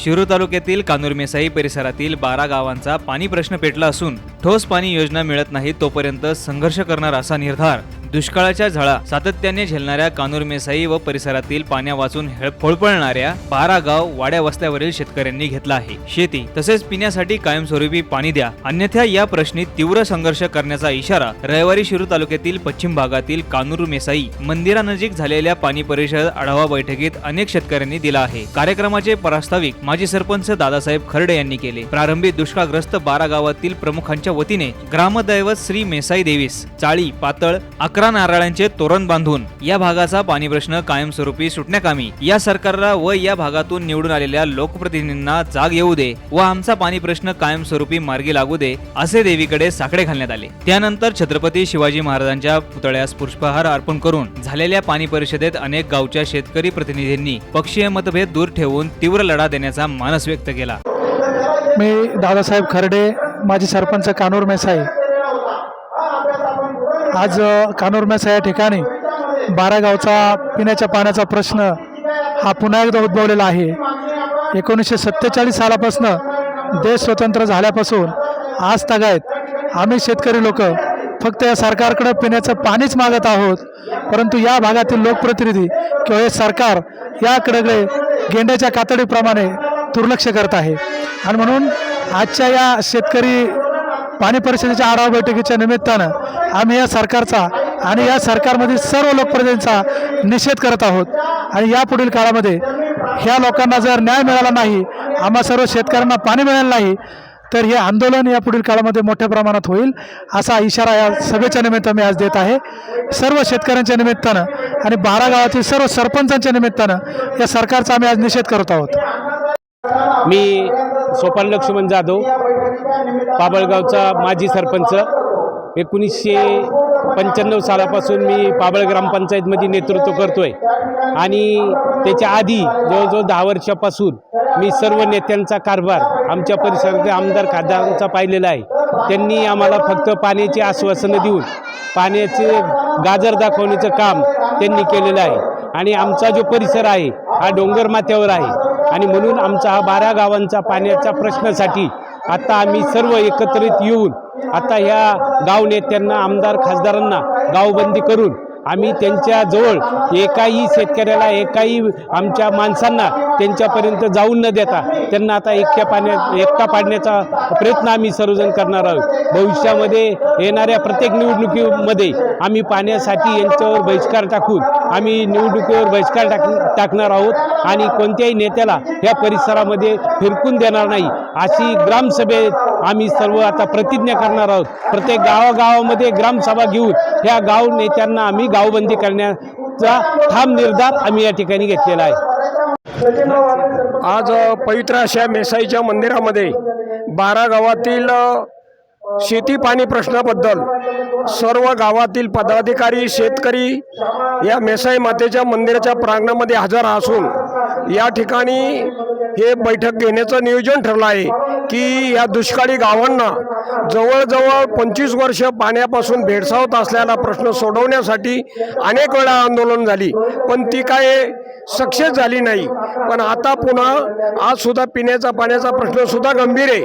शिरूर तालुक्यातील कानुरमेसाई परिसरातील बारा गावांचा पाणी प्रश्न पेटला असून ठोस पाणी योजना मिळत नाही तोपर्यंत संघर्ष करणार असा निर्धार. दुष्काळाच्या झळा सातत्याने झेलणाऱ्या कानूर मेसाई व परिसरातील पाण्या वाचून हेळ- होळपळणाऱ्या बारा गाव वाड्या वस्त्यावरील शेतकऱ्यांनी घेतला आहे. शेती तसेच पिण्यासाठी कायमस्वरूपी पाणी द्या. अन्यथा या प्रश्नी तीव्र संघर्ष करण्याचा इशारा रविवारी शिरू तालुक्यातील पश्चिम भागातील कानूर मेसाई मंदिरानजीक झालेल्या पाणी परिषद आढावा बैठकीत अनेक शेतकऱ्यांनी दिला आहे. कार्यक्रमाचे प्रास्ताविक माजी सरपंच दादासाहेब खर्डे यांनी केले. प्रारंभी दुष्काळग्रस्त बारा गावातील प्रमुखांच्या वतीने ग्रामदैवत श्री मेसाई देवीस चाळी पातळ अकरा नारळांचे तोरण बांधून या भागाचा पाणी प्रश्न कायमस्वरूपी सुटण्याकामी या सरकारला व या भागातून निवडून आलेल्या लोकप्रतिनिधींना जाग येऊ दे व आमचा पाणी प्रश्न कायमस्वरूपी मार्गी लागू दे असे देवीकडे साकडे घालण्यात आले. त्यानंतर छत्रपती शिवाजी महाराजांच्या पुतळ्यास पुष्पहार अर्पण करून झालेल्या पाणी परिषदेत अनेक गावच्या शेतकरी प्रतिनिधींनी पक्षीय मतभेद दूर ठेवून तीव्र लढा देण्याचा मानस व्यक्त केला. मी दादासाहेब खर्डे माजी सरपंच कानूर मेसाई. आज अ, या ठिकाणी बारा गावचा पिण्याच्या पाण्याचा प्रश्न हा पुन्हा एकदा उद्भवलेला आहे. एकोणीसशे सत्तेचाळीस सालापासून देश स्वतंत्र झाल्यापासून आज तगायत आम्ही शेतकरी लोक फक्त या सरकारकडं पिण्याचं पाणीच मागत आहोत. परंतु या भागातील लोकप्रतिनिधी किंवा हे सरकार याकडे गेंड्याच्या कातडीप्रमाणे दुर्लक्ष करत आहे. आणि म्हणून आजच्या या शेतकरी पाणी परिषदेच्या आढावा बैठकीच्या निमित्तानं आम्ही या सरकारचा आणि या सरकारमधील सर्व लोकप्रतिनिधींचा निषेध करत आहोत. आणि यापुढील काळामध्ये ह्या लोकांना जर न्याय मिळाला नाही आम्हा सर्व शेतकऱ्यांना पाणी मिळालं नाही तर हे आंदोलन या पुढील काळामध्ये मोठ्या प्रमाणात होईल असा इशारा या सभेच्या निमित्त मी आज देत आहे. सर्व शेतकऱ्यांच्या निमित्तानं आणि बारा गावातील सर्व सरपंचांच्या निमित्तानं या सरकारचा आम्ही आज निषेध करत आहोत. मी सोपान लक्ष्मण जाधव पाबळगावचा माजी सरपंच. एकोणीसशे पंच्याण्णव सालापासून मी पाबळ ग्रामपंचायतमध्ये नेतृत्व करतो आहे आणि त्याच्या आधी जवळजवळ दहा वर्षापासून मी सर्व नेत्यांचा कारभार आमच्या परिसरातील आमदार खासदारांचा पाहिलेला आहे. त्यांनी आम्हाला फक्त पाण्याची आश्वासनं देऊन पाण्याचे गाजर दाखवण्याचं काम त्यांनी केलेलं आहे. आणि आमचा जो परिसर आहे हा डोंगर माथ्यावर आहे. आणि म्हणून आमचा हा बारा गावांचा पाण्याच्या प्रश्नासाठी आता आम्ही सर्व एकत्रित येऊन आता ह्या गाव नेत्यांना आमदार खासदारांना गावबंदी करून आम्ही त्यांच्याजवळ एकाही शेतकऱ्याला एकाही आमच्या माणसांना त्यांच्यापर्यंत जाऊन न देता त्यांना आता एकट्या पाण्यात एकटा पाडण्याचा प्रयत्न आम्ही सर्वजण करणार आहोत. भविष्यामध्ये येणाऱ्या प्रत्येक निवडणुकीमध्ये आम्ही पाण्यासाठी यांच्यावर बहिष्कार टाकून आम्ही निवडणुकीवर बहिष्कार टाक टाकणार आहोत आणि कोणत्याही नेत्याला या परिसरामध्ये फिरकून देणार नाही. अशी ग्रामसभेत आम्ही सर्व आता प्रतिज्ञा करणार आहोत. प्रत्येक गावागावामध्ये ग्रामसभा घेऊन ह्या गाव नेत्यांना आम्ही गावबंदी करण्याचा ठाम निर्धार आम्ही या ठिकाणी घेतलेला आहे. आज पवित्र अशा मेसाईच्या मंदिरामध्ये बारा गावातील शेती पाणी प्रश्नाबद्दल सर्व गावातील पदाधिकारी शेतकरी या मेसाई मातेच्या मंदिराच्या प्रांगणामध्ये हजर असून या ठिकाणी हे बैठक घेण्याचं नियोजन ठरलं आहे की या दुष्काळी गावांना जवळजवळ पंचवीस वर्ष पाण्यापासून भेडसावत असलेला प्रश्न सोडवण्यासाठी अनेक वेळा आंदोलन झाली. पण ती काय सक्सेस झाली नाही. पण आता पुन्हा आज सुद्धा पिण्याचा पाण्याचा प्रश्न सुद्धा गंभीर आहे.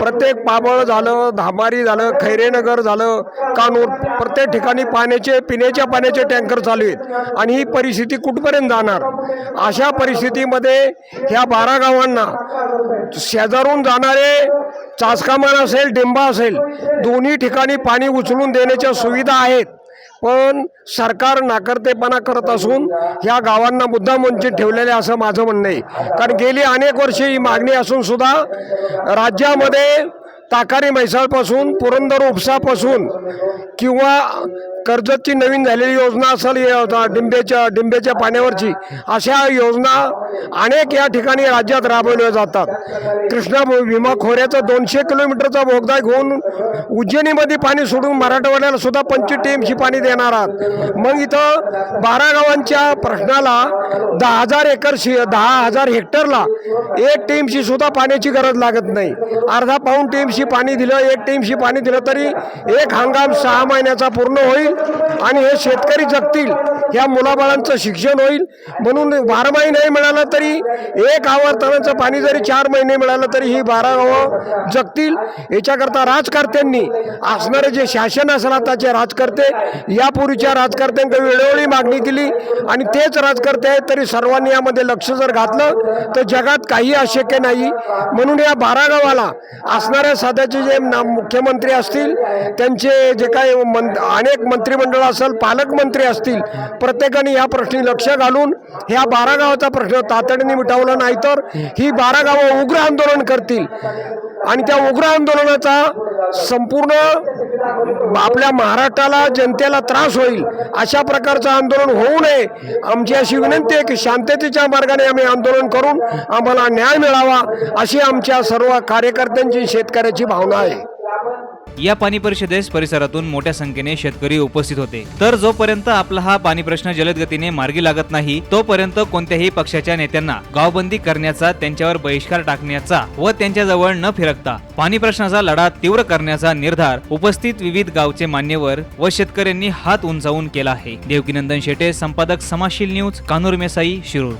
प्रत्येक पाबळ झालं धामारी झालं खैरेनगर झालं कानूर प्रत्येक ठिकाणी पाण्याचे पिण्याच्या पाण्याचे टँकर चालू आहेत. आणि ही परिस्थिती कुठपर्यंत जाणार? अशा परिस्थितीमध्ये ह्या बारा गावांना. शेजारून जाणारे चाचकामान असेल डिंबा असेल दोन्ही ठिकाणी पाणी उचलून देण्याच्या सुविधा आहेत. पण सरकार नाकर्तेपणा करत असून ह्या गावांना मुद्दा वंचित ठेवलेले असं माझं म्हणणं आहे. कारण गेली अनेक वर्षे ही मागणी असून सुद्धा राज्यामध्ये ताकारी म्हैसाळपासून पुरंदर उपसापासून किंवा कर्जतची नवीन झालेली योजना असेल या डिंबेच्या पाण्यावरची अशा योजना अनेक या ठिकाणी राज्यात राबवल्या जातात. कृष्णा विमा भीमा खोऱ्याचा दोनशे किलोमीटरचा भोगदाय घेऊन उज्जैनीमध्ये पाणी सोडून मराठवाड्याला सुद्धा पंचवीस टीएमची पाणी देणार आहात. मग इथं बारा गावांच्या प्रश्नाला दहा हजार एकर शि दहा हजार हेक्टरला एक टीमशी सुद्धा पाण्याची गरज लागत नाही. अर्धा पाऊण टीमशी पाणी दिलं एक टीमशी पाणी दिलं तरी एक हंगाम सहा महिन्याचा पूर्ण होईल आणि हे शेतकरी जगतील या मुलाबाळांचं शिक्षण होईल. म्हणून बारमाही नाही मिळालं तरी एक आवर्तनाचं पाणी जरी चार महिने मिळालं तरी ही बारा गावं जगतील. याच्याकरता राजकर्त्यांनी असणारे जे शासन असणार आताचे राजकर्ते यापूर्वीच्या राजकर्त्यांकडे वेळोवेळी मागणी केली आणि तेच राजकर्ते आहेत तरी सर्वांनी यामध्ये लक्ष जर घातलं तर जगात काही अशक्य नाही. म्हणून या बारा गावाला असणाऱ्या सध्याचे जे मुख्यमंत्री असतील त्यांचे जे काही मं अनेक मंत्रिमंडळ असेल पालकमंत्री असतील प्रत्येकाने या प्रश्नी लक्ष घालून ह्या बारा गावाचा प्रश्न तातडीने मिटवला नाही तर ही बारा गावं उग्र आंदोलन करतील. आणि त्या उग्र आंदोलनाचा संपूर्ण आपल्या महाराष्ट्राला जनतेला त्रास होईल अशा प्रकारचं आंदोलन होऊ नये. आमची अशी विनंती आहे की शांततेच्या मार्गाने आम्ही आंदोलन करून आम्हाला न्याय मिळावा अशी आमच्या सर्व कार्यकर्त्यांची शेतकऱ्याची भावना आहे. या पाणी परिषदेस परिसरातून मोठ्या संख्येने शेतकरी उपस्थित होते. तर जोपर्यंत आपला हा पाणी प्रश्न जलद गतीने मार्गी लागत नाही तोपर्यंत कोणत्याही पक्षाच्या नेत्यांना गावबंदी करण्याचा त्यांच्यावर बहिष्कार टाकण्याचा व त्यांच्याजवळ न फिरकता पाणी प्रश्नाचा लढा तीव्र करण्याचा निर्धार उपस्थित विविध गावचे मान्यवर व शेतकऱ्यांनी हात उंचावून केला आहे. देवकीनंदन शेटे संपादक समाशील न्यूज कानूर मेसाई शिरूर.